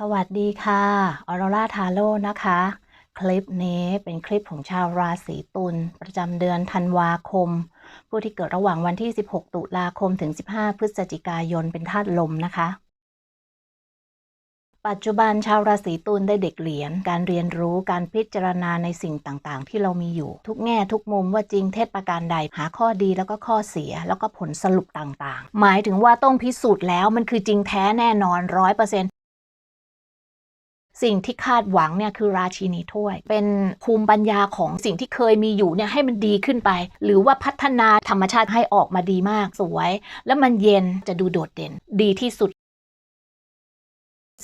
สวัสดีค่ะ ออโรราทาโร่นะคะ คลิปนี้เป็นคลิปของชาวราศีตุลประจำเดือนธันวาคม ผู้ที่เกิดระหว่างวันที่ 16 ตุลาคมถึง 15 พฤศจิกายนเป็นธาตุลมนะคะ ปัจจุบันชาวราศีตุลได้เด็กเหรียญการเรียนรู้การพิจารณาในสิ่งต่างๆ ที่เรามีอยู่ ทุกแง่ทุกมุมว่าจริงเท็จประการใดหาข้อดีแล้วก็ข้อเสียแล้วก็ผลสรุปต่างๆ หมายถึงว่าต้องพิสูจน์แล้วมันคือจริงแท้แน่นอนร้อยเปอร์เซ็นต์ สิ่งที่คาดหวังเนี่ยคือราชินีถ้วย เป็นภูมิปัญญาของสิ่งที่เคยมีอยู่เนี่ยให้มันดีขึ้นไป หรือว่าพัฒนาธรรมชาติให้ออกมาดีมากสวย แล้วมันเย็นจะดูโดดเด่น ดีที่สุด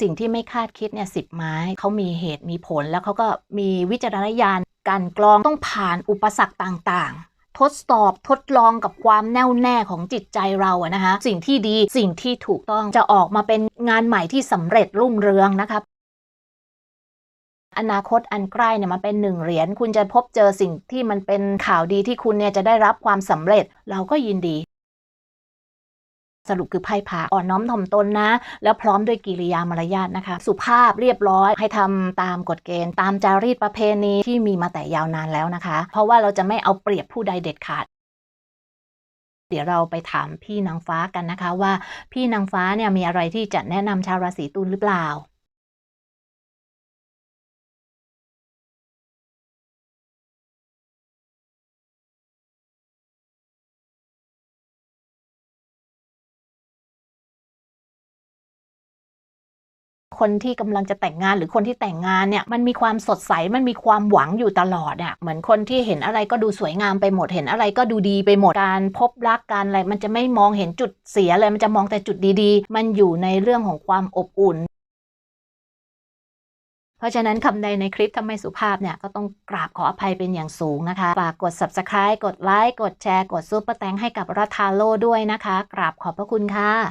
สิ่งที่ไม่คาดคิดเนี่ยสิบไม้เขามีเหตุมีผลแล้วเขาก็มีวิจารณญาณการกรองต้องผ่านอุปสรรคต่างๆทดสอบทดลองกับความแน่วแน่ของจิตใจเราอะนะคะ สิ่งที่ดีสิ่งที่ถูกต้องจะออกมาเป็นงานใหม่ที่สำเร็จรุ่งเรืองนะคะ อนาคตอันใกล้เนี่ยมันเป็นหนึ่งเหรียญคุณจะพบเจอสิ่งที่มันเป็นข่าวดีที่คุณเนี่ยจะได้รับความสำเร็จ เราก็ยินดี สรุปคือไพ่พาอ่อนน้อมถ่อมตนนะ แล้วพร้อมด้วยกิริยามารยาทนะคะ สุภาพเรียบร้อยให้ทำตามกฎเกณฑ์ ตามจารีตประเพณีที่มีมาแต่ยาวนานแล้วนะคะ เพราะว่าเราจะไม่เอาเปรียบผู้ใดเด็ดขาดเดี๋ยวเราไปถามพี่นางฟ้ากันนะคะว่า พี่นางฟ้าเนี่ยมีอะไรที่จะแนะนำชาวราศีตุลหรือเปล่า คนที่กำลังจะแต่งงานหรือคนที่แต่งงานเนี่ยมันมีความสดใสมันมีความหวังอยู่ตลอดอะเหมือนคนที่เห็นอะไรก็ดูสวยงามไปหมดเห็นอะไรก็ดูดีไปหมดการพบรักการอะไรมันจะไม่มองเห็นจุดเสียเลยมันจะมองแต่จุดดีๆ มันอยู่ในเรื่องของความอบอุ่น เพราะฉะนั้นคำใดในคลิปถ้าไม่สุภาพเนี่ยก็ต้องกราบขออภัยเป็นอย่างสูงนะคะฝากกด subscribe กดไลค์กดแชร์กดซุปเปอร์แตงให้กับรัฐาโลด้วยนะคะ กราบขอบพระคุณค่ะ